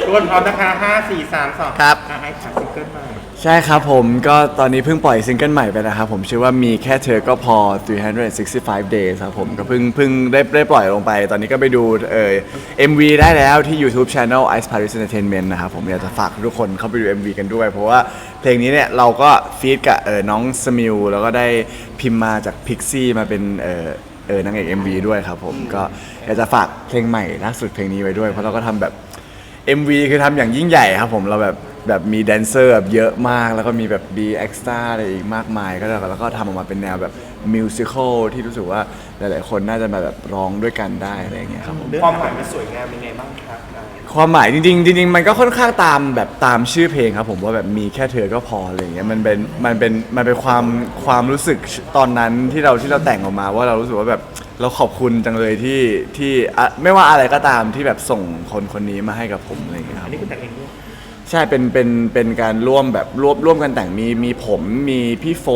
ทุกคนพร้อมนะคะห้าสี่สามสองครับ อะให้ฝากซิงเกิลใหม่ ใช่ครับผมก็ตอนนี้เพิ่งปล่อยซิงเกิลใหม่ไปนะครับผมชื่อว่ามีแค่เธอก็พอ 365 days ครับผมก็เพิ่งเพิ่งได้ได้ปล่อยลงไป ตอนนี้ก็ไปดูเอ่อ MV ได้แล้วที่ YouTube Channel Ice Paris Entertainment นะครับผมอยากจะฝากทุกคนเข้าไปดู MV กันด้วย เพราะว่าเพลงนี้เนี่ยเราก็ฟีดกับเออน้องสมิลแล้วก็ได้พิมพ์มาจาก Pixie มาเป็นเออเออนางเอก MV ด้วยครับผมก็อยากจะฝากเพลงใหม่ล่าสุดเพลงนี้ไว้ด้วยเพราะเราก็ทำแบบ MV คือทำอย่างยิ่งใหญ่ครับผมเราแบบแบบมีแดนเซอร์แบบเยอะมาก แล้วก็มีแบบ B extra อะไรอีกมากมาย ก็แล้วแล้วก็ทำออกมาเป็นแนวแบบมิวสิควลที่รู้สึกว่าหลาย ๆ คนน่าจะมาแบบร้องด้วยกันได้อะไรอย่างเงี้ยครับผมความหมายมันสวยงามยังไงบ้างครับอะความหมายจริงๆจริงๆมันก็ค่อนข้างตามแบบตามชื่อเพลงครับผมว่าแบบมีแค่เธอก็พออะไรอย่างเงี้ยมันเป็นมันเป็นมันเป็นความความรู้สึกตอนนั้นที่เราที่เราแต่งออกมาว่าเรารู้สึกว่าแบบ เราขอบคุณจังเลยที่ที่อะไม่ว่าอะไรก็ตามที่แบบส่งคนคนนี้มาให้กับผมอะไรอย่างเงี้ยคอัรันบนี้คือแต่งเองด้วยใช่เป็นเป็นเป็นการร่วมแบบร่วมร่วมกันแต่งมีมีผมมีพี่โฟ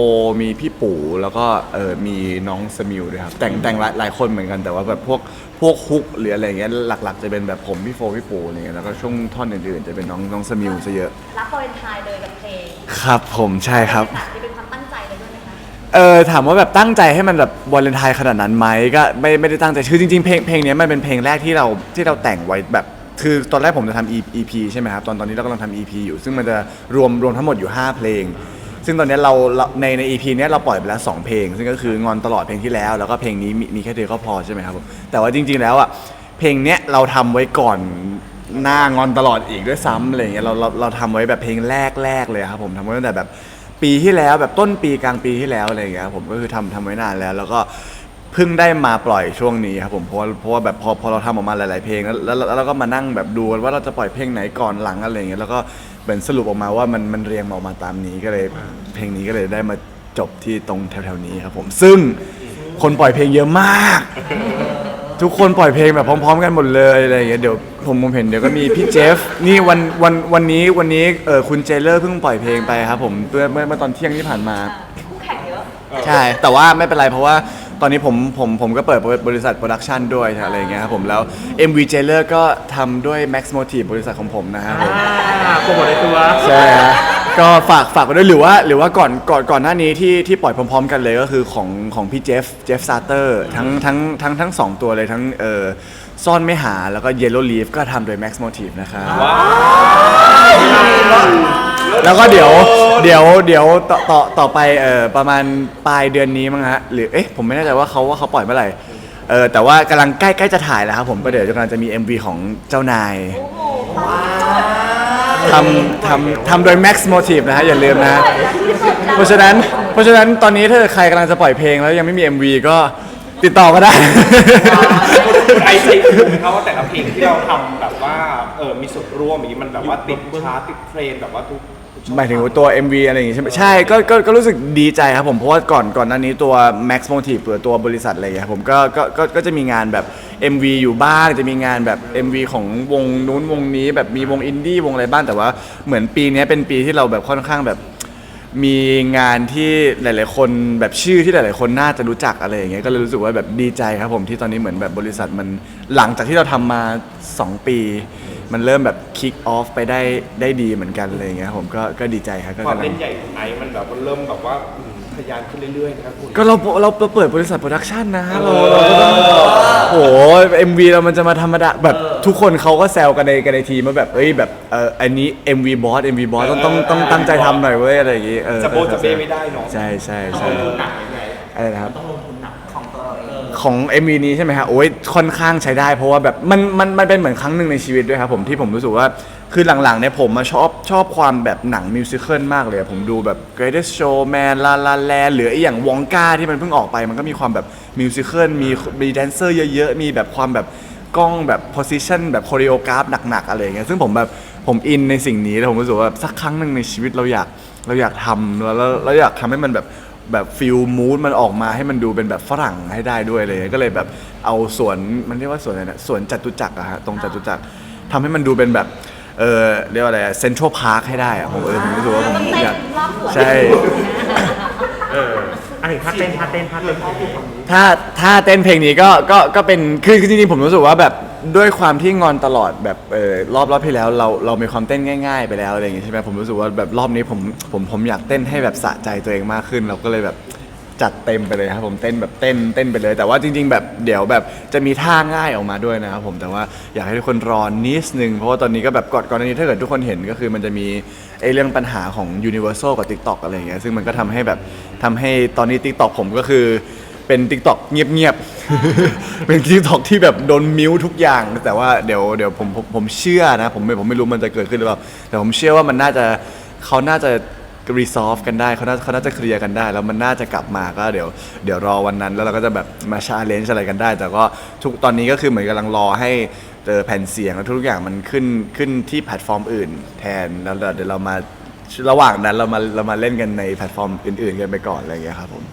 มีพี่ปู่แล้วก็เออมีน้องสมิวด้วยครับแต่งแต่งหลายหลายคนเหมือนกันแต่ว่าแบบพวกพวกฮุกหรืออะไรเงี้ยหลัก ๆ จะเป็นแบบผมพี่โฟพี่ปู่อะไรเงี้ยแล้วก็ช่วงท่อนอื่นๆจะเป็นน้องน้องสมิวซะเยอะ รับวาเลนไทน์เลยกับเพลงครับผมใช่ครับบรรยากาศนี่เป็ ออถามว่าแบบตั้งใจให้มันแบบวาเลนไทน์ขนาดนั้นไหมก็ไม่ไม่ได้ตั้งใจคือจริงๆเพลงเพลงเนี้ยมันเป็นเพลงแรกที่เราที่เราแต่งไว้แบบคือตอนแรกผมจะทำ EP ใช่ไหมครับตอนตอนนี้เรากำลังทำ EP อยู่ ซึ่งมันจะรวมรวมทั้งหมดอยู่ 5 เพลง ซึ่งตอนนี้เราเราในใน EP เนี้ยเราปล่อยไปแล้ว 2 เพลง ซึ่งก็คืองอนตลอดเพลงที่แล้ว แล้วก็เพลงนี้มีมีแค่เธอก็พอใช่ไหมครับผมแต่ว่าจริง ๆ แล้วอะเพลงเนี้ยเราทำไว้ก่อนหน้างอนตลอดอีกด้วยซ้ำอะไรอย่างเงี้ยเราเราเราทำไว้แบบเพลงแรกแรกเลยครับผมทำไว้ตั้งแต่แบบ ปีที่แล้วแบบต้นปีกลางปีที่แล้วอะไรอย่างเงี้ยครับผมก็คือทำทำไว้นานแล้ว แล้วก็เพิ่งได้มาปล่อยช่วงนี้ครับผมเพราะว่าเพราะว่าแบบพอพอเราทำออกมาหลาย ๆ เพลงแล้วแล้วแล้วเราก็มานั่งแบบดูกันว่าเราจะปล่อยเพลงไหนก่อนหลังอะไรอย่างเงี้ยแล้วก็เหมือนสรุปออกมาว่ามันมันเรียงออกมาตามนี้ก็เลย เพลงนี้ก็เลยได้มาจบที่ตรงแถวๆนี้ครับผมซึ่งคนปล่อยเพลงเยอะมาก ทุกคนปล่อยเพลงแบบพร้อม ๆ กันหมดเลยอะไรอย่างเงี้ยเดี๋ยวผมผมเห็นเดี๋ยวก็มีพี่เจฟนี่วันวันวันนี้วันนี้เออคุณเจเลอร์เพิ่งปล่อยเพลงไปครับผมเมื่อเมื่อเมื่อตอนเที่ยงที่ผ่านมา คู่แข่งเยอะ ใช่ แต่ว่าไม่เป็นไรเพราะว่า ตอนนี้ผมผมผมก็เปิดบริษัทโปรดักชันด้วยอะไรอย่างเงี้ยครับผมแล้ว MV j a i l e r ก็ทำด้วย Max Motive บริษัทของผมนะครับผม อ่าโปรโมทในตัวใช่ฮะก็ฝากฝากไว้ด้วยหรือว่าหรือว่าก่อนก่อนก่อนหน้านี้ที่ที่ปล่อยพร้อม ๆ กันเลยก็คือของของพี่เจฟเจฟซาเตอร์ทั้งทั้งทั้งทั้งสองตัวเลยทั้งเออซ่อนไม่หาแล้วก็ Yellow Leaf ก็ทำโดย Max Motive นะครับ แล้วก็เดี๋ยวเดี๋ยวเดี๋ยวต่อต่อต่อไปเออประมาณปลายเดือนนี้มั้งฮะหรือเอ๊ะผมไม่แน่ใจว่าเขาว่าเขาปล่อยเมื่อไหร่เออแต่ว่ากำลังใกล้ใกล้จะถ่ายแล้วครับผมก็เดี๋ยวกำลังจะมี MV ของเจ้านายโอ้โหทำทำทำโดย Max Motive นะฮะอย่าลืมนะฮะ เพราะฉะนั้นเพราะฉะนั้นตอนนี้ถ้าเกิดใครกำลังจะปล่อยเพลงแล้วยังไม่มี MV ก็ติดต่อก็ได้ใครใส่ถุงเขาว่าแต่ละเพลงที่เราทำแบบว่าเออมีส่วนร่วมอย่างนี้มันแบบว่าติดชาร์ตติดเทรนด์แบบว่าทุกทุกช่อง หมายถึงตัว MV อะไรอย่างงี้ใช่ไหมใช่ก็ก็ก็รู้สึกดีใจครับผมเพราะว่าก่อนก่อนหน้านี้ตัว Max Motive หรือตัวบริษัทอะไรอย่างเงี้ยครับผมก็ก็ก็ก็จะมีงานแบบ MV อยู่บ้างจะมีงานแบบ MV ของวงนู้นวงนี้แบบมีวงอินดี้วงอะไรบ้างแต่ว่าเหมือนปีเนี้ยเป็นปีที่เราแบบค่อนข้างแบบ มีงานที่หลาย ๆ คนแบบชื่อที่หลาย ๆ คนน่าจะรู้จักอะไรอย่างเงี้ยก็เลยรู้สึกว่าแบบดีใจครับผมที่ตอนนี้เหมือนแบบบริษัทมันหลังจากที่เราทำมา 2 ปี มันเริ่มแบบคิกออฟไปได้ได้ดีเหมือนกันอะไรอย่างเงี้ยครับผมก็ก็ดีใจครับก็ความกำลัเล่งนใหญ่ของไอซ์มันแบบมันเริ่มแบบว่าอืมทะยานขึ้นเรื่อยๆนะครับคุณก็เราเราเราเปิดบริษัทโปรดักชันนะเราเราก็ต้องโอ้โหเอ็มวีเรามันจะมาธรรมดาแบบทุกคนเขาก็แซวกันในกันในทีมว่าแบบเอ้ยแบบเอออันนี้ MV บอส MV บอสต้องต้องต้องตั้งใจทำหน่อยเว้ยอะไรอย่างงี้เออจะโบะจะเบ้ไม่ได้เนาะใช่ใช่ใช่อะไรนะครับ ของ MV นี้ใช่ไหมฮะโอ้ยค่อนข้างใช้ได้ เพราะว่าแบบมันมันมันเป็นเหมือนครั้งหนึ่งในชีวิตด้วยครับผมที่ผมรู้สึกว่าคือหลังๆเนี่ยผมมาชอบชอบความแบบหนังมิวสิควลมากเลยผมดูแบบ Greatest Showman La La Land หรือไออย่างวองกาที่มันเพิ่งออกไป มันก็มีความแบบมิวสิควลมีมีแดนเซอร์เยอะๆ มีแบบความแบบกล้องแบบ position แบบโค r ร o โอกราฟหนักๆ อะไรอย่างเงี้ยซึ่งผมแบบผมอินในสิ่งนี้แล้วผมรู้สึกว่าสักครั้งหนึ่งในชีวิตเราอยากเราอยากทำแล้วแล้วเราอยากทำให้มันแบบ แบบฟิลมูดมันออกมาให้มันดูเป็นแบบฝรั่งให้ได้ด้วยเลย ก็เลยแบบเอาสวนมันเรียกว่าสวนอะไรนะสวนจตุจักรอะฮะตรงจตุจักรทำให้มันดูเป็นแบบเออเรียกว่าอะไรเซ็นทรัลพาร์คให้ได้อะผมเออผมรู้สึกว่าผมต้องเต้นอยากรอบหัวใช่ เอออันนี้ท่าเต้นท่าเต้นท่าเต้น ถ้าถ้าเต้นเพลงนี้ก็ก็ก็เป็นคือคือจริงๆผมรู้สึกว่าแบบ ด้วยความที่งอนตลอดแบบเออรอบรอบที่แล้วเราเรามีความเต้นง่าย ๆ ไปแล้วอะไรอย่างงี้ใช่ไหมผมรู้สึกว่าแบบรอบนี้ผมผมผมอยากเต้นให้แบบสะใจตัวเองมากขึ้น เราก็เลยแบบจัดเต็มไปเลยครับผมเต้นแบบเต้นเต้นไปเลย แต่ว่าจริง ๆ แบบเดี๋ยวแบบจะมีท่าง่ายออกมาด้วยนะครับผมแต่ว่าอยากให้ทุกคนรอนิดนึงเพราะว่าตอนนี้ก็แบบก่อนก่อนหน้านี้ถ้าเกิดทุกคนเห็นก็คือมันจะมีไอ้เรื่องปัญหาของ Universal กับ TikTok อะไรอย่างเงี้ยซึ่งมันก็ทำให้แบบทำให้ตอนนี้ TikTok ผมก็คือ เป็น t ิ k t o k เงียบๆ เป็น t ิ k t o k ที่แบบโดนมิวทุกอย่าง แต่ว่าเดี๋ยวเดี๋ยวผมผมผมเชื่อนะ ผมไม่ผมไม่รู้มันจะเกิดขึ้นหรือเปล่า แต่ผมเชื่อว่ามันน่าจะเขาน่าจะ resolve กันได้เขาน่าเขาน่าจะเคลียร์กันได้ แล้วมันน่าจะกลับมาก็เดี๋ยวเดี๋ยวรอวันนั้น แล้วเราก็จะแบบมาชาเลนจ์อะไรกันได้ แต่ก็ทุกตอนนี้ก็คือเหมือนกำลังรอให้เจอแผ่นเสียงแล้วทุกอย่างมันขึ้นขึ้นที่แพลตฟอร์มอื่น แทนแล้วเดี๋ยวเรามาระหว่างนั้นเรามาเรามาเล่นกันในแพลตฟอร์มอื่น ๆ กันไปก่อนอะไรอย่างเงี้ยครับผม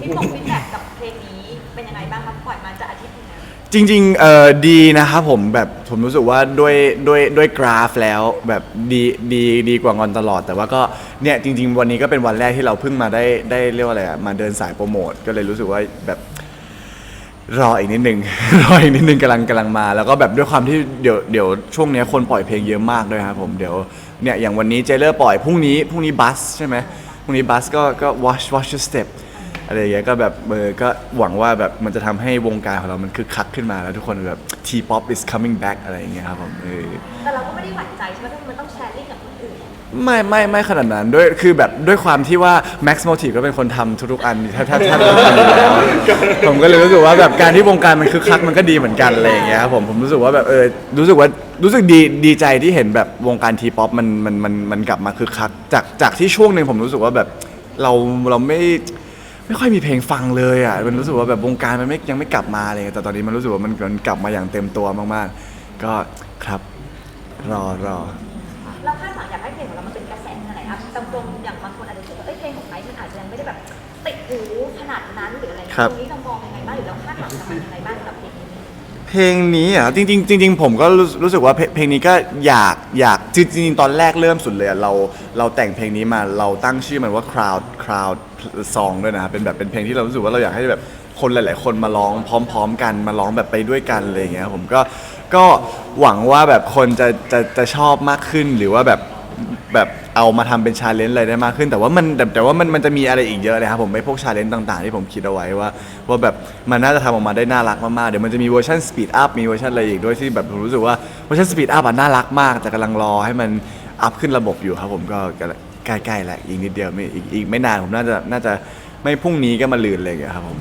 พี่ผมฟีดแบ็กกับเพลงนี้เป็นยังไงบ้างครับปล่อยมาจะอาทิตย์หนึงแล้วจริงๆเอ่อดีนะครับผมแบบผมรู้สึกว่าด้วยด้วยด้วยกราฟแล้วแบบดีดีดีกว่างอนตลอด แต่ว่าก็เนี่ยจริง ๆ วันนี้ก็เป็นวันแรกที่เราเพิ่งมาได้ได้เรียกว่าอะไรอะมาเดินสายโปรโมทก็เลยรู้สึกว่าแบบรออีกนิดนึง รออีกนิดนึงกำลังกำลังมา แล้วก็แบบด้วยความที่เดี๋ยวเดี๋ยวช่วงเนี้ยคนปล่อยเพลงเยอะมากด้วยครับผมเดี๋ยวเนี่ยอย่างวันนี้เจเลอร์ปล่อยพรุ่งนี้พรุ่งนี้บัสใช่ไหมพรุ่งนี้บัสก็ก็ watch watch your step อะไรอย่างเงี้ยก็แบบเออก็หวังว่าแบบมันจะทำให้วงการของเรามันคึกคักขึ้นมาแล้วทุกคนแบบ T-pop is coming back อะไรอย่างเงี้ยครับผมเออ แต่เราก็ไม่ได้หวั่นใจใช่ไหมที่มันต้องแชร์ลิงก์กับคนอื่น ไม่ไม่ไม่ขนาดนั้นด้วยคือแบบด้วยความที่ว่า Max Motive ก็เป็นคนทำทุกๆอันถ้าถ้าถ้าทุกอันอยู่แล้วผมก็เลยรู้สึกว่าแบบการที่วงการมันคึกคักมันก็ดีเหมือนกันอะไรอย่างเงี้ยครับผมผมรู้สึกว่าแบบเออรู้สึกว่ารู้สึกดีดีใจที่เห็นแบบวงการทีป๊อปมันมันมันมันกลับมาคึกคักจากจากที่ช่วงหนึ่งผมรู้สึกว่าแบบเราเราไม่ ไม่ค่อยมีเพลงฟังเลยอะมันรู้สึกว่าแบบวงการมันไม่ยังไม่กลับมาอะไรเลยแต่ตอนนี้มันรู้สึกว่ามันมันกลับมาอย่างเต็มตัวมากๆ ก็ครับรอรอเราคาดหวังอยากให้เพลงของเรามันเป็นกระแสขนาดไหนครับตรงๆอย่างบางคนอาจจะคิดว่าเอ้ยเพลงของไอซ์มันอาจจะยังไม่ได้แบบติดหูขนาดนั้นหรืออะไรเงี้ยครับตรงนี้เรามองยังไงบ้างหรือเราคาดหวังกับมันยังไงบ้าง เพลงนี้อะจริงๆจริงๆผมก็รู้รู้สึกว่าเพลงเพลงนี้ก็อยากอยากจริงๆตอนแรกเริ่มสุดเลยอะเราเราแต่งเพลงนี้มาเราตั้งชื่อมันว่า crowd crowd song ด้วยนะครับเป็นแบบเป็นเพลงที่เรารู้สึกว่าเราอยากให้แบบคนหลาย ๆ คนมาร้องพร้อม ๆ กันมาร้องแบบไปด้วยกันอะไรอย่างเงี้ยผมก็ก็หวังว่าแบบคนจะจะจะชอบมากขึ้นหรือว่าแบบ แบบเอามาทำเป็นชาเลนจ์อะไรได้มากขึ้น แต่ว่ามันแต่แต่ว่ามันมันจะมีอะไรอีกเยอะเลยครับผมไม่พวกชาเลนจ์ต่างๆ ที่ผมคิดเอาไว้ว่าว่าแบบมันน่าจะทำออกมาได้น่ารักมากๆ เดี๋ยวมันจะมีเวอร์ชันสปีดอัพมีเวอร์ชันอะไรอีกด้วยที่แบบผมรู้สึกว่าเวอร์ชันสปีดอัพอะน่ารักมากแต่กำลังรอให้มันอัพขึ้นระบบอยู่ครับผมก็ใกล้ๆแหละอีกนิดเดียวไม่อีกอีกไม่นานผมน่าจะน่าจะไม่พรุ่งนี้ก็มาลืนเลยางเงี้ยครับผม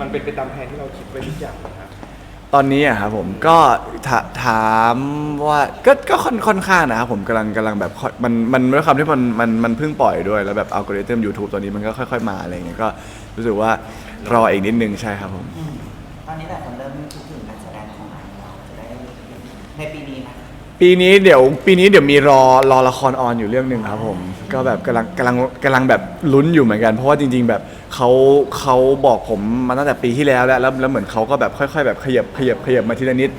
มันเป็นไปตามแผนที่เราคิดไว้ทุกอย่างนะ ตอนนี้อะครับผมก็ถาถามว่าก็ก็ค่อนค่อนข้างนะครับผมกำลังกำลังแบบค่อยมันมันด้วยความที่มันมันมันเพิ่งปล่อยด้วยแล้วแบบอัลกอริทึม YouTube ตอนนี้มันก็ค่อย ๆ มาอะไรอย่างเงี้ยก็รู้สึกว่ารออีกนิดนึงใช่ครับผมตอนนี้แต่คนเริ่มคิดถึงการแสดงของไอซ์เราจะได้ในปีนี้นะปีนี้เดี๋ยวปีนี้เดี๋ยวมีรอรอละครออนอยู่เรื่องหนึ่งครับผม ก็แบบกำลังกำลังกำลังแบบลุ้นอยู่เหมือนกัน เพราะว่าจริง ๆ แบบ เขาเขาบอกผมมาตั้งแต่ปีที่แล้วแล้วแล้วแล้วเหมือนเขาก็แบบค่อยๆ แบบขยับขยับขยับมาทีละนิด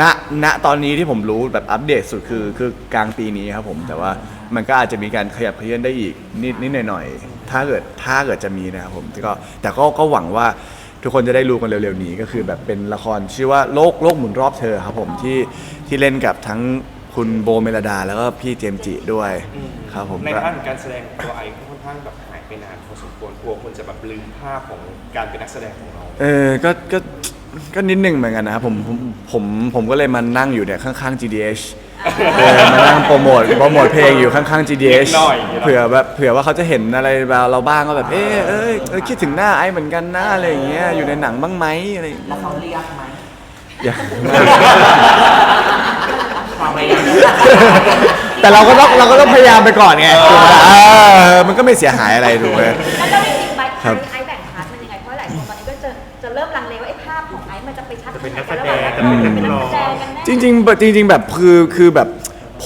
ณณตอนนี้ที่ผมรู้แบบอัปเดตสุดคือคือกลางปีนี้ครับผมแต่ว่ามันก็อาจจะมีการขยับเขยื้อนได้อีกนิดนิดหน่อยๆถ้าเกิดถ้าเกิดจะมีนะครับผมแต่ก็แต่ก็ก็หวังว่าทุกคนจะได้รู้กันเร็วๆนี้ก็คือแบบเป็นละครชื่อว่าโลกโลกหมุนรอบเธอครับผมที่ที่เล่นกับทั้งคุณโบเมลดาแล้วก็พี่เจมจิด้วยครับผมในด้านของการแสดงตัวไอค่อนข้างแบบ กลัวคนจะแบบลืมภาพของการเป็นนักแสดงของเรา เออก็ก็ก็นิดหนึงเหมือนกันนะครับผมผมผมผมก็เลยมานั่งอยู่เนี่ยข้างๆ GDH เออมานั่งโปรโมทโปรโมทเพลงอยู่ข้างๆ GDH นิดหน่อยอย่างเงี้ยเผื่อแบบเผื่อว่าเขาจะเห็นอะไรเราบ้างก็แบบเออเอยเอยคิดถึงหน้าไอ้เหมือนกันหน้าอะไรอย่างเงี้ยอยู่ในหนังบ้างไหมอะไรอย่างแล้เงี้วยเขาเรียกไหมอย่าความพยายามแต่เราก็ต้องเราก็ต้องพยายามไปก่อนไงถูกไหมเออมันก็ไม่เสียหายอะไรถูกไหม แล้วเรา ได้จริงไหมครับไอซ์แบ่งพาร์ทมันยังไงเพราะหลายคนตอนนี้ก็จะจะเริ่มลังเลว่าไอ้ภาพของไอซ์มันจะไปชัดจะเป็นนักขแสนาดไหงจะเป็นนักเป็นนัร้กองแสดงกันแน่จริงๆแบบจริง ๆ แบบคือคือแบบ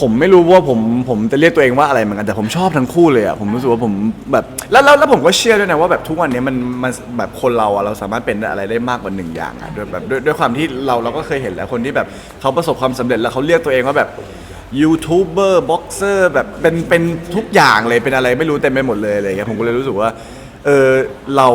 ผมไม่รู้ว่าผมผมจะเรียกตัวเองว่าอะไรเหมือนกันแต่ผมชอบทั้งคู่เลยอะผมรู้สึกว่าผมแบบแล้วแล้วแล้วผมก็เชื่อด้วยนะว่าแบบทุกวันนี้มันมันแบบคนเราอะเราสามารถเป็นอะไรได้มากกว่าหนึ่งอย่างอะด้วยแบบด้วยด้วยความที่เราเราก็เคยเห็นแล้วคนที่แบบเขาประสบความสำเร็จแล้วเขาเรียกตัวเองว่าแบบยูทูบเบอร์บ็อกเซอร์แบบเป็นเป็นทุกอย่างเลยเป็นอะไรไม่รู้เต็มไปหมดเลยอะไรอย่างเงี้ยผมก็เลยรู้สึกว่า เออเรา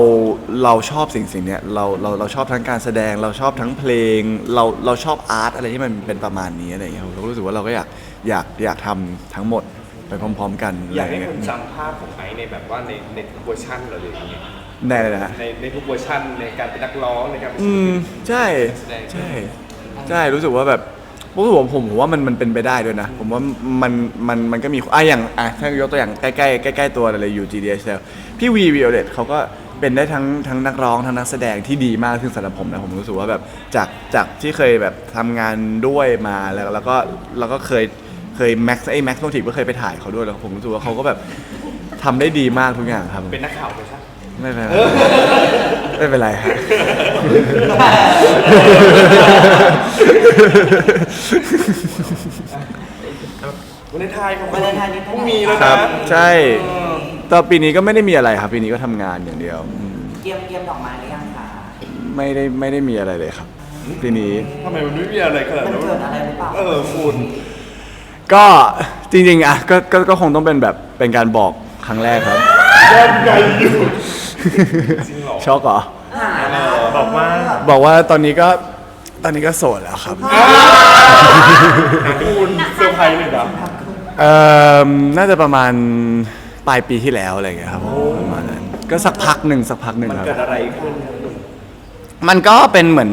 เราชอบสิ่งสิ่งเนี้ยเราเราเราชอบทั้งการแสดงเราชอบทั้งเพลง เราเราชอบอาร์ตอะไรที่มันเป็นประมาณนี้อะไรอย่างเงี้ยเราก็รู้สึกว่าเราก็อยากอยากอยากทำทั้งหมดไปพร้อม ๆ กันอยากให้ะไรคเงี้นจำภาพของไอซ์ในแบบว่าในในทุกเวอร์ชันเราเลยอย่างเงี้ยแน่เลยนะในในทุกเวอร์ชันในการเป็นนักร้องในการเป็นศิอืลมปิน ใช่แสดงใช่ใช่ รู้สึกว่าแบบ รู้สึกว่าผมผมว่ามันมันเป็นไปได้ด้วยนะ ผมว่ามันมันมันก็มีอะอย่างอะถ้ายกตัวอย่างใกล้ใกล้ๆใกล้ๆตัวเลยอยู่ GDS แล้วพี่วีวิโอเลตเขาก็เป็นได้ทั้งทั้งนักร้องทั้งนักแสดงที่ดีมากซึ่งสำหรับผมนะผมรู้สึกว่าแบบจากจากที่เคยแบบทำงานด้วยมาแล้วแล้วก็แล้วก็เคยเคยแม็กซ์ไอ้แม็กซ์โนทีก็เคยไปถ่ายเขาด้วยแล้วผมรู้สึกว่าเขาก็แบบทำได้ดีมากทุกอย่างครับ เป็นนักข่าวเลยใช่ ไม่เป็นไรไม่เป็นไรฮะวันเลนไทน์ของวาเลนไทน์นี้พรุ่งนี้แล้วคนะรับ ใช่แต่ปีนี้ก็ไม่ได้มีอะไรครับ ปีนี้ก็ทำงานอย่างเดียวอืมเตรียมเตรียมดอกไม้หรือยังคะไม่ได้ไม่ได้มีอะไรเลยครับ ปีนี้ ทำไมมันไม่มีอะไรขนาดมันนั้นเกิดอะไรหรือเปล่า เออคุณก็จริงๆอะก็ก็ก็คงต้องเป็นแบบเป็นการบอกครั้งแรกครับ ยังไงอยู่ จริงเหรอช็อกเหรอหายนะคะบอกว่าบอกว่าตอนนี้ก็ตอนนี้ก็โสดแล้วครับ คุณเซอร์ไพรส์เลยนะเอ่อน่าจะประมาณปลายปีที่แล้วอะไรอย่างเงี้ยครับประมาณนั้นก็สักพักหนึ่งสักพักหนึ่งมันครับ เกิดอะไรขึ้นมันก็เป็นเหมือน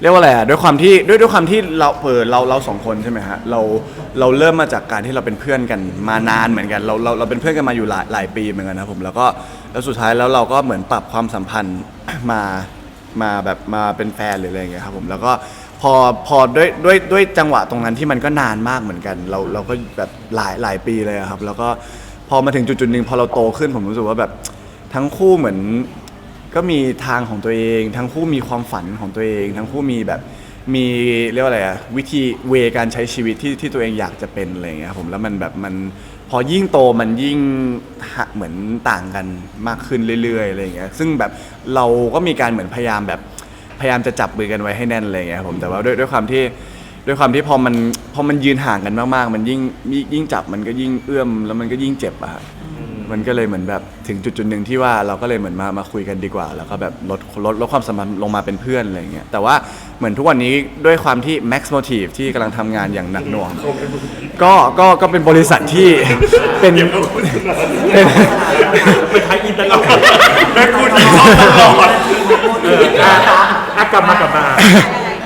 เรียกว่าอะไรอะด้วยความที่ด้วยด้วยความที่เราเออเราเราสองคนใช่ไหมฮะเราเราเริ่มมาจากการที่เราเป็นเพื่อนกันมานานเหมือนกัน เราเราเราเป็นเพื่อนกันมาอยู่หลายหลายปีเหมือนกันนะผมแล้วก็ แล้วสุดท้ายแล้วเราก็เหมือนปรับความสัมพันธ์ มามาแบบมาเป็นแฟนหรืออะไรอย่างเงี้ยครับผมแล้วก็พอพอด้วยด้วยด้วยจังหวะตรงนั้นที่มันก็นานมากเหมือนกัน เราเราก็แบบหลายหลายปีเลยอะครับ แล้วก็พอมาถึงจุดจุดหนึ่งพอเราโตขึ้นผมรู้สึกว่าแบบทั้งคู่เหมือนก็มีทางของตัวเอง ทั้งคู่มีความฝันของตัวเอง ทั้งคู่มีแบบมีเรียกว่าอะไรอะวิธีเวการใช้ชีวิตที่ที่ตัวเองอยากจะเป็นอะไรอย่างเงี้ยครับผมแล้วมันแบบมัน พอยิ่งโตมันยิ่งเหมือนต่างกันมากขึ้นเรื่อยๆอะไรอย่างเงี้ยซึ่งแบบเราก็มีการเหมือนพยายามแบบพยายามจะจับมือกันไว้ให้แน่นอะไรอย่างเงี้ยครับผมแต่ว่าด้วยด้วยความที่ด้วยความที่พอมันพอมันยืนห่างกันมากๆ มันยิ่งยิ่งจับมันก็ยิ่งเอื้อมแล้วมันก็ยิ่งเจ็บอะครับ มันก็เลยเหมือนแบบถึงจุดจุดๆหนึ่งที่ว่าเราก็เลยเหมือนมามาคุยกันดีกว่า แล้วก็แบบลดลดลดความสัมพันธ์ลงมาเป็นเพื่อนอะไรอย่างเงี้ยแต่ว่าเหมือนทุกวันนี้ด้วยความที่ Max Motive ที่กำลังทำงานอย่างหนักหน่วง ก็ก็ก็เป็นบริษัทที่เป็นเป็นไปไทยอินตลอดแม่คุณอินตลอดอะกลับมากลับมา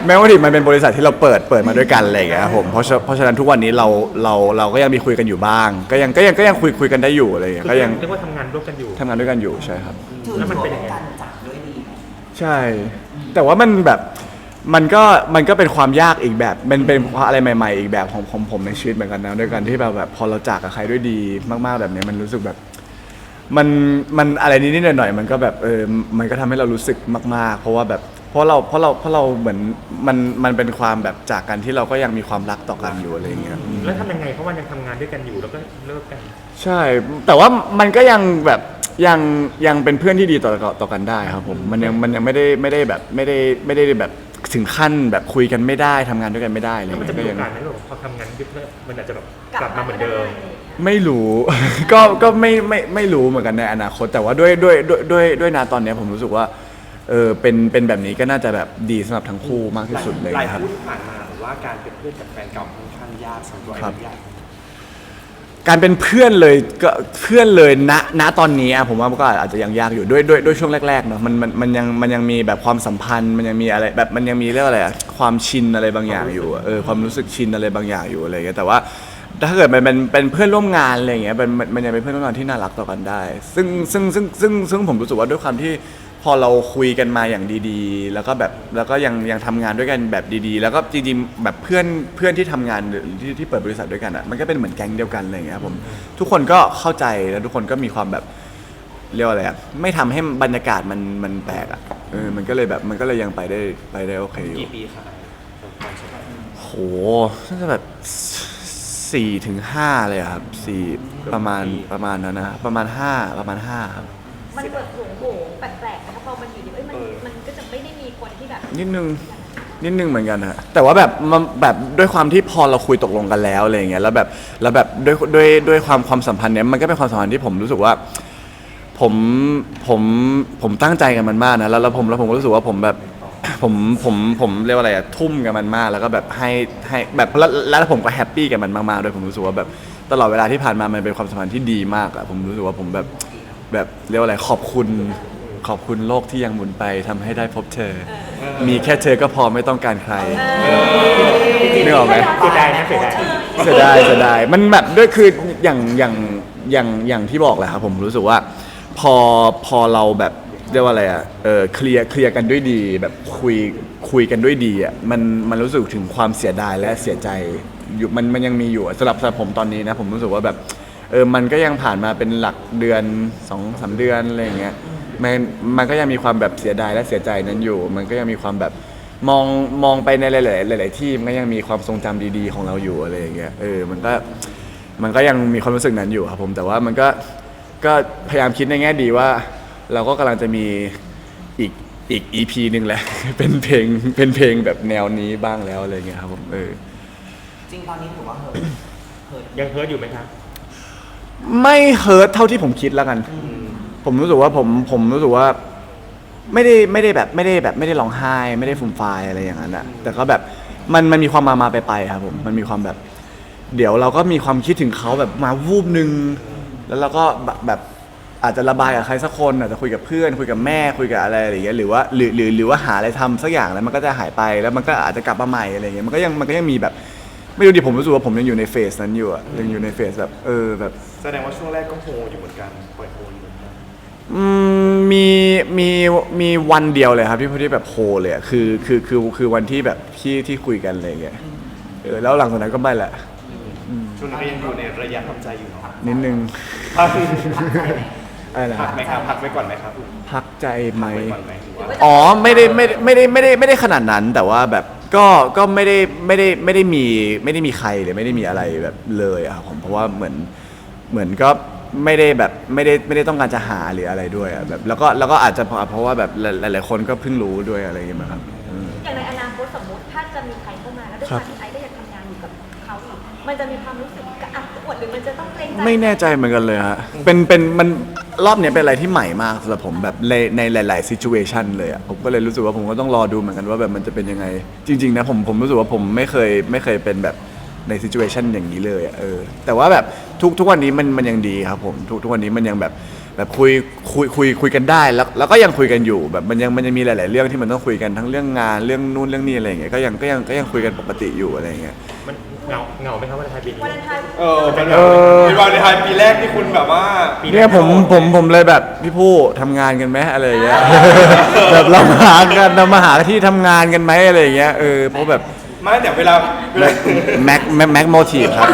แม้ว่าดิมันเป็นบริษัทที่เราเปิดเปิดมาด้วยกันอะไรอย่างเงี้ยครับผมเพราะฉะเพราะฉะนั้นทุกวันนี้เราเราเราก็ยังมีคุยกันอยู่บ้าง ก็ยังก็ยังก็ยังคุยคุยกันได้อยู่อะไรอย่างเงี้ยก็ยังเรียกว่าทำงานร่วมกันอยู่ ทำงานด้วยกันอยู่ใช่ครับ ถือแล้วมันว่าเป็เป็นนยังไง การจับด้วยดีไหมใช่ แต่ว่ามันแบบมันก็มันก็เป็นความยากอีกแบบมันเป็นอะไรใหม่ๆ อีกแบบของของผมในชีวิตเหมือนกันนะด้วยกันที่แบบแบบพอเราจากกับใครด้วยดีมากๆแบบนี้มันรู้สึกแบบ มันมันอะไรนิดๆหน่อยๆมันก็แบบเออมันก็ทำให้เรารู้สึกมาก ๆ เพราะว่าแบบ เพราะเราเพราะเราเพราะเราเหมือนมันมันเป็นความแบบจากกันที่เราก็ยังมีความรักต่อกันอยู่อะไรอย่างเงี้ย แล้วทำยังไงเพราะว่ายังทำงานด้วยกันอยู่แล้วก็เลิกกันใช่ แต่ว่ามันก็ยังแบบยังยังเป็นเพื่อนที่ดีต่อต่อต่อกันได้ครับผม มันยังมันยังไม่ได้ไม่ได้แบบไม่ได้ไม่ได้แบบถึงขั้นแบบคุยกันไม่ได้ทำงานด้วยกันไม่ได้อะไรอแล้วย่างมันเงี้จะยมีก็โอยัง กาสไหมว่าพอทำงานยุบแล้วมันอาจจะแบบกลับมาเหมือนเดิม ไม่รู้ ก็ก็ไม่ไม่ไม่รู้เหมือนกันในอนาคต แต่ว่าด้วยด้วยด้วยด้วยด้วยนาตอนเนี้ยผมรู้สึกว่า เออเป็นเป็นแบบนี้ก็น่าจะแบบดีสำหรับทั้งคู่มากที่สุดเลยหลายครับ คู่ที่ผ่านมาหรือว่าการเป็นเพื่อนกับแฟนเก่าค่อนข้างยากสำหรับตัวไอ้ครับมันยากการเป็นเพื่อนเลยก็เพื่อนเลยณณตอนนี้อะผมว่ามันก็อาจจะยังยากอยู่ด้วยด้วยด้วยช่วงแรกๆเนาะมันมันมันยังมันยังมีแบบความสัมพันธ์ มันยังมีอะไรแบบมันยังมีเรื่องอะไรอะความชินอะไรบางอย่างอยู่อะเออความรู้สึกชินอะไรบางอย่างอยู่อะไรอย่างเงี้ยแต่ว่าถ้าเกิดมันเป็นเป็นเพื่อนร่วมงานอะไรอย่างเงี้ยมันมันมันยังเป็นเพื่อนร่วมงานที่น่ารักต่อกันได้ ซึ่งซึ่งซึ่งซึ่งซึ่งผมรู้สึกว่าด้วยความที่ พอเราคุยกันมาอย่างดีๆ แล้วก็แบบแล้วก็ยังยังทำงานด้วยกันแบบดีๆ แล้วก็จริงๆแบบเพื่อนเพื่อนที่ทำงานหรือที่ที่เปิดบริษัทด้วยกันอะมันก็เป็นเหมือนแก๊งเดียวกันอะไรอย่างเงี้ยครับผมทุกคนก็เข้าใจแล้วทุกคนก็มีความแบบเรียกว่าอะไรอะไม่ทำให้บรรยากาศมันมันแตกอะเออมันก็เลยแบบมันก็เลยยังไปได้ไปได้โอเคอยู่ กี่ปีครับความสัมพันธ์โหน่าจะแบบสี่ถึงห้าเลยอะครับสี่ประมาณประมาณนั้นนะประมาณห้าประมาณห้าครับ มันเปิดโหงโหงแปลกๆนะคะพอมันอยู่ดีเอ้ยมันมันก็จะไม่ได้มีคนที่แบบนิดนึงนิดนึงเหมือนกันฮะแต่ว่าแบบมันแบบด้วยความที่พอเราคุยตกลงกันแล้วอะไรอย่างเงี้ยแล้วแบบแล้วแบบด้วยด้วยด้วยความความสัมพันธ์เนี้ยมันก็เป็นความสัมพันธ์ที่ผมรู้สึกว่า ผมผมผมตั้งใจกับมันมากนะแล้วแล้วผมแล้วผมก็รู้สึกว่าผมแบบผมผมผมเรียกว่าอะไรอะทุ่มกับมันมาก แล้วก็แบบให้ให้แบบแล้วแล้วผมก็แฮปปี้กับมันมากๆด้วยผมรู้สึกว่าแบบตลอดเวลาที่ผ่านมามันเป็นความสัมพันธ์ที่ดีมากอะผมรู้สึกว่าผมแบบ แบบเรียกว่าอะไรขอบคุณ ขอบคุณโลกที่ยังหมุนไปทำให้ได้พบเธอ มีแค่เธอก็พอไม่ต้องการใคร นึกออกไหม เสียดายนะเสียดายเสียดายเสียดายมันแบบด้วยคืออย่างอย่างอย่างอย่างที่บอกแหละครับผมรู้สึกว่า พอพอเราแบบเรียกว่าอะไรอะเออเคลียร์เคลียร์กันด้วยดีแบบคุยคุยกันด้วยดีอะมันมันรู้สึกถึงความเสียดายและเสียใจอยู่มันมันยังมีอยู่อะสำหรับสำหรับผมตอนนี้นะผมรู้สึกว่าแบบ เออมันก็ยังผ่านมาเป็นหลักเดือนสองสามเดือนอะไรอย่างเงี้ยมันมันก็ยังมีความแบบเสียดายและเสียใจนั้นอยู่ มันก็ยังมีความแบบมองมองไปในหลาย ๆ หลาย ๆ ที่มันก็ยังมีความทรงจำดี ๆ ของเราอยู่อะไรอย่างเงี้ยเออมันก็มันก็ยังมีความรู้สึกนั้นอยู่ครับผมแต่ว่ามันก็ก็พยายามคิดในแง่ดีว่า เราก็กำลังจะมีอีกอีก EP หนึ่งแหละ เป็นเพลงเป็นเพลงแบบแนวนี้บ้างแล้วอะไรเงี้ยครับผมเออ จริงตอนนี้ถือว่าเฮิร์ตเฮิร์ตยังเฮิร์ตอยู่ไหมครับ ไม่เฮิร์ตเท่าที่ผมคิดแล้วกัน ผมรู้สึกว่าผมผมรู้สึกว่า ไม่ได้ไม่ได้แบบไม่ได้แบบไม่ได้ร้องไห้ ไม่ได้ฟูมฟายอะไรอย่างนั้นอะแต่ก็แบบมันมันมีความมามาไปไปครับผมมันมีความแบบ เดี๋ยวเราก็มีความคิดถึงเขาแบบมาวูบหนึ่งแล้วเราก็แบบแบบอาจจะระบายกับใครสักคนอาจจะคุยกับเพื่อน คุยกับแม่คุยกับอะไรอะไรอย่างเงี้ยหรือว่าหรือหรือหรือว่าหาอะไรทำสักอย่างแล้วมันก็จะหายไปแล้วมันก็อาจจะกลับมาใหม่อะไรอย่างเงี้ยมันก็ยังมันก็ยังมีแบบ ไม่รู้ดิผมรู้สึกว่าผมยังอยู่ในเฟสนั้นอยู่อะยังอยู่ในเฟสแบบเออแบบ แสดงว่าช่วงแรกก็โฮอยู่เหมือนกันปล่อยโฮอยู่เหมือนกันอืมมีมีมีวันเดียวเลยครับที่ที่แบบโฮเลยอะคือคือคือคือวันที่แบบที่ที่คุยกันอะไรอย่างเงี้ยเออแล้วหลังจากนั้นก็ไม่แหละช่วงนั้นก็ยังอยู่ในระยะทำใจอยู่เนาะนิดนึงพักอะไรนะพักไหมครับพักไว้ก่อนไหมครับพักใจไหม ไว้ก่อนไหมหรือว่า อ๋อไม่ได้ไม่ได้ไม่ได้ไม่ได้ไม่ได้ขนาดนั้นแต่ว่าแบบ ก็ก็ไม่ได้ไม่ได้ไม่ได้มีไม่ได้มีใครหรือไม่ได้มีอะไรแบบเลยอะครับผมเพราะว่าเหมือนเหมือนก็ไม่ได้แบบไม่ได้ไม่ได้ต้องการจะหาหรืออะไรด้วยอะแบบแล้วก็แล้วก็อาจจะเพราะเพราะว่าแบบหลายๆคนก็เพิ่งรู้ด้วยอะไรอย่างเงี้ยมั้งครับอืมอย่างในอนาคตสมมติถ้าจะมีใครเข้ามาแล้วด้วยความที่ไอซ์ก็อยากทำงานอยู่กับเขาอีกมันจะมีความรู้สึกกระอักกระอ่วนหรือมันจะต้องเกรงใจไม่แน่ใจเหมือนกันเลยฮะเป็นเป็นมัน รอบเนี้ยเป็นอะไรที่ใหม่มากสำหรับผมแบบในในหลาย ๆ ซิจูเอชันเลยอะผมก็เลยรู้สึกว่าผมก็ต้องรอดูเหมือนกันว่าแบบมันจะเป็นยังไง จริง ๆ นะผมผมรู้สึกว่าผมไม่เคยไม่เคยเป็นแบบในซิจูเอชันอย่างนี้เลยอะเออแต่ว่าแบบทุกทุกวันนี้มันมันยังดีครับผมทุกทุกวันนี้มันยังแบบแบบคุยคุยคุยคุยกันได้แล้วแล้วก็ยังคุยกันอยู่แบบมันยังมันยังมีหลาย ๆ เรื่องที่มันต้องคุยกันทั้งเรื่องงานเรื่องนู่นเรื่องนี้อะไรอย่างเงี้ยก็ยังก็ยังก็ยังคุยกันปกติอยู่อะไรอย่างเงี้ย มัน เหงาเหงาไหมครับวันไทยปีนี้ วันเลนไทน์เออเป็นเออเป็นวันในไทยปีแรกที่คุณแบบว่า เนี่ยผมผมผมเลยแบบพี่ผู้ทำงานกันไหมอะไรอย่างเงี้ยแบบเรามาหากันเรามาหาที่ทำงานกันไหมอะไรอย่างเงี้ยเออเพราะแบบไม่แต่เวลาเวลา แม็กแม็กแม็กโมทีฟครับ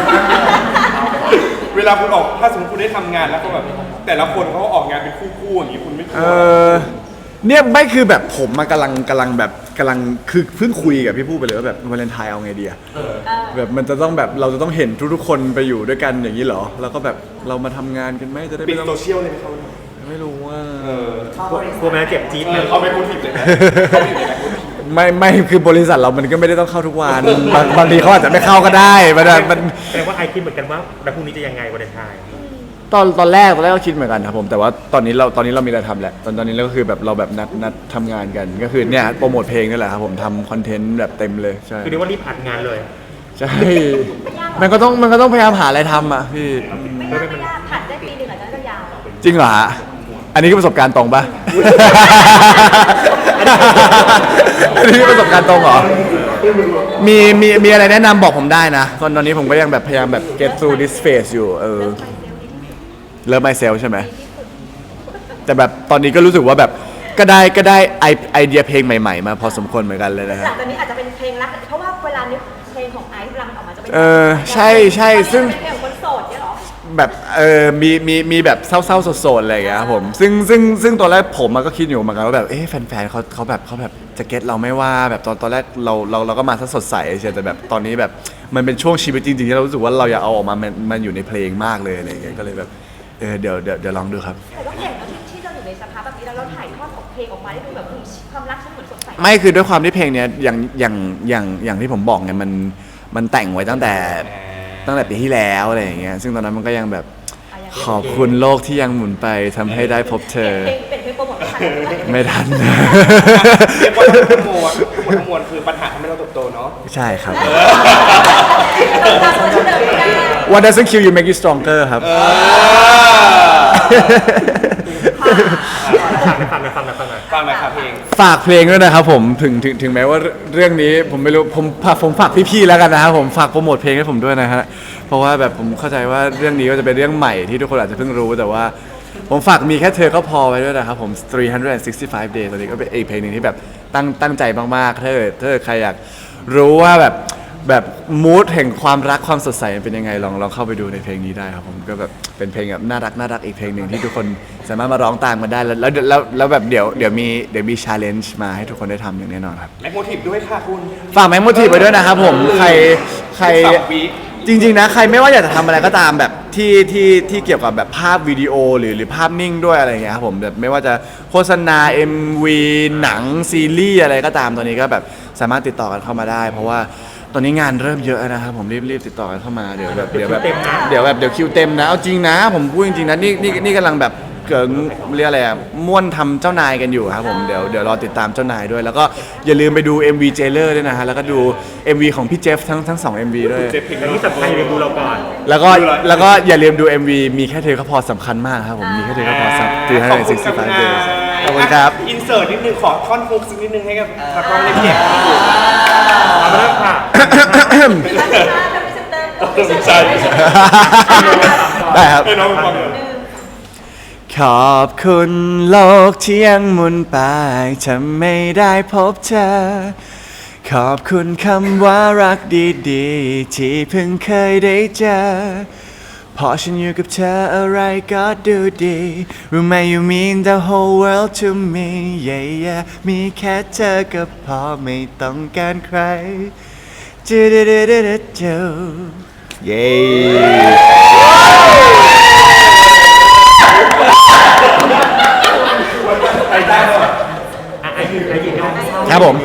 เวลาคุณออกถ้าสมมติคุณได้ทำงานแล้วก็แบบ แต่ละคนเขาออกงานเป็นคู่ๆอย่างนี้คุณไม่กลัเอวอเนี่ยไม่คือแบบผมมากำลังกำลังแบบ กำลังคือเพิ่งคุยกับพี่ผู้ไปเลยว่าแบบวาเลนไทน์เอาไงดีอะแบบมันจะต้องแบบเราจะต้องเห็นทุกๆคนไปอยู่ด้วยกันอย่างนี้เหรอ แล้วก็แบบเรามาทำงานกันไหมจะได้ปิดไม่ต้องโซเชียลเลยไหมครับไม่รู้ว่าเออกลัวกลัวมันจะเจ็บจี๊ดเอเลอยเขาไม่พูดผิดเลยนะเขาอยู่ในนั้นพูดผิดไม่ไม่คือบริษัทเรามันก็ไม่ได้ต้องเข้าทุกวันบางบางทีเขาอาจจะไม่เข้าก็ได้มันมัน แสดงว่าไอคิดเหมือนกันว่าแล้วพรุ่งนี้จะยังไงวันไทย ตอนตอนแรกตอนแรกก็คิดเหมือนกันครับผมแต่ว่าตอนนี้เราตอนนี้เรามีอะไรทำแหละตอนตอนนี้เราก็คือแบบเราแบบนัดนัดทำงานกัน ก็คือเนี่ยโปรโมทเพลงนี่แหละครับผมทำคอนเทนต์แบบเต็มเลยใช่คือเรียกว่ารีบอัดงานเลยใช่มันก็ต้องมันก็ต้องพยายามหาอะไรทำอะพี่ไม่ยากไม่ยากผ่านได้ปีหนึ่งอาจจะได้ยาวจริงเหรอฮะอันนี้คือประสบการณ์ตรงปะ อันนี้คือประสบการณ์ตรงเหรอ มีมีมีอะไรแนะนำบอกผมได้นะ ตอนตอนนี้ผมก็ยังแบบพยายามแบบ get through this phase อยู่เออ เลิฟไมเซลใช่ไหมแต่แบบตอนนี้ก็รู้สึกว่าแบบก็ได้ก็ได้ไอไอเดียเพลงใหม่ๆ มาพอสมควรเหมือนกันเลยนะหคลัรับงจากนี้อาจจะเป็นเพลงรักเพราะว่าเวลานี้เพลงของไอซ์เวลามันออกมาจะเป็นเออใช่ใช่ซึ่ง เป็นเพลงของคนโสดเนี่ยเหรอแบบเออมีมีมีแบบเศร้าๆโสดๆอะไรอย่างเงี้ยครับผมซึ่งซึ่งซึ่งตอนแรกผมมันก็คิดอยู่เหมือนกันว่าแบบเอ๊ะแฟนๆเขาเขาแบบเขาแบบจะเก็ตเราไม่ว่าแบบตอนตอนแรกเราเราเราก็มาซะสดใสเฉยแต่แบบตอนนี้แบบมันเป็นช่วงชีวิตจริงๆที่เรารู้สึกว่าเราอยากเอาออกมามันมันอยู่ในเพลงมากเลยอะไรอย่างเงี้ยก็เลยแบบ เออเดี๋ยวเดี๋ยวเดี๋ยวลองดูครับ แต่ก็เก่งนะที่ที่เราอยู่ในสภาพแบบนี้แล้วเราถ่ายทอดของเพลงออกมาได้ดูแบบความรักฉันเหมือนสดใสไม่คือด้วยความที่เพลงเนี้ยอย่างอย่างอย่างอย่างที่ผมบอกไงมันมันแต่งไว้ตั้งแต่ตั้งแต่ปีที่แล้วอะไรอย่างเงี้ยซึ่งตอนนั้นมันก็ยังแบบ ขอบคุณโลกที่ยังหมุนไปทำให้ได้พบเธอเพลงเป็นเพลงโปรโมทไม่ทันเลยไม่ทัน เรียกว่าทั้งมวลทั้งหมดทั้งมวลคือปัญหาทำให้เราเติบโตเนาะ ใช่ครับ ต้องการตัวเฉลยไม่ได้ What doesn't kill you make you stronger ครับ ฟังหน่อยฟังหน่อยฟังหน่อยฟังหน่อยฟังไหมครับเพลง ฝากเพลงด้วยนะครับผมถึงถึงถึงแม้ว่าเรื่องนี้ผมไม่รู้ผมฝากผมฝากพี่ๆแล้วกันนะครับผมฝากโปรโมทเพลงให้ผมด้วยนะฮะ เพราะว่าแบบผมเข้าใจว่าเรื่องนี้ก็จะเป็นเรื่องใหม่ที่ทุกคนอาจจะเพิ่งรู้แต่ว่า ผมฝากมีแค่เธอก็พอไว้ด้วยนะครับผม 365 days ตอนนี้ก็เป็นอีกเพลงหนึ่งที่แบบตั้งตั้งใจมากๆถ้าเกิดถ้าเกิดใครอยากรู้ว่าแบบแบบมูดแห่งความรักความสดใสมันเป็นยังไงลองลองเข้าไปดูในเพลงนี้ได้ครับผมก็แบบเป็นเพลงแบบน่ารักน่ารักอีกเพลงหนึ่งที่ทุกคนสามารถมาร้องตามกันได้แล้วแล้วแล้วแล้วแบบเดี๋ยวเดี๋ยวมีเดี๋ยวมีชาเลนจ์มาให้ทุกคนได้ทำอย่างแน่นอนครับ แม็กโมทีฟด้วยค่ะคุณฝากแมงโมทีฟไปด้วยนะครับผมใครใครสามวีค จริงๆนะใครไม่ว่าอยากจะทำอะไรก็ตามแบบที่ที่ที่เกี่ยวกับแบบภาพวิดีโอหรือหรือภาพนิ่งด้วยอะไรอย่างเงี้ยครับผมแบบไม่ว่าจะโฆษณา MV หนังซีรีส์อะไรก็ตามตอนนี้ก็แบบสามารถติดต่อกันเข้ามาได้ เพราะว่าตอนนี้งานเริ่มเยอะนะครับผมรีบรีบติดต่อกันเข้ามาเดี๋ยวแบบเดี๋ยวแบบเดี๋ยวแบบเดี๋ยวคิวเต็มนะเอาจริงนะ ผมพูดจริงๆนะนี่นี่นี่กำลังแบบ เกิงเรียกอะไรอะม่วนทำเจ้านายกันอยู่ครับผมเดี๋ยวเดี๋ยวรอติดตามเจ้านายด้วย แล้วก็อย่าลืมไปดู MV j a i l e r ด้วยนะฮะแล้วก็ดู MV ของพี่เจฟทั้งทั้งสอง MV ด้วย เจ็บเพลงแต่นี้ที่สำคัญอย่าลืมดูเราก่อนแล้วก็แล้วก็อย่าลืมดู MV มีแค่เธอก็พอสำคัญมากครับผมมีแค่เธอก็พอสักตีให้สิบสิบ days ขอบคุณครับ อินเสิร์ตนิดนึงขอท่อนฮุกสักนิดนึงให้กับตากล้องได้เก็บเอามาเริ่มค่ะใช่ ได้ครับ ให้น้องฟังเลย ขอบคุณโลกที่ยังหมุนไปทำไม่ได้พบเธอ ขอบคุณคำว่ารักดีๆ ที่เพิ่งเคยได้เจอพอฉันอยู่กับเธออะไรก็ดูดี รู้ไหม you mean the whole world to me yeah yeah มีแค่เธอก็พอไม่ต้องการใครจูดูดูดูดูดู yeah ไปได้ครับ ครับผม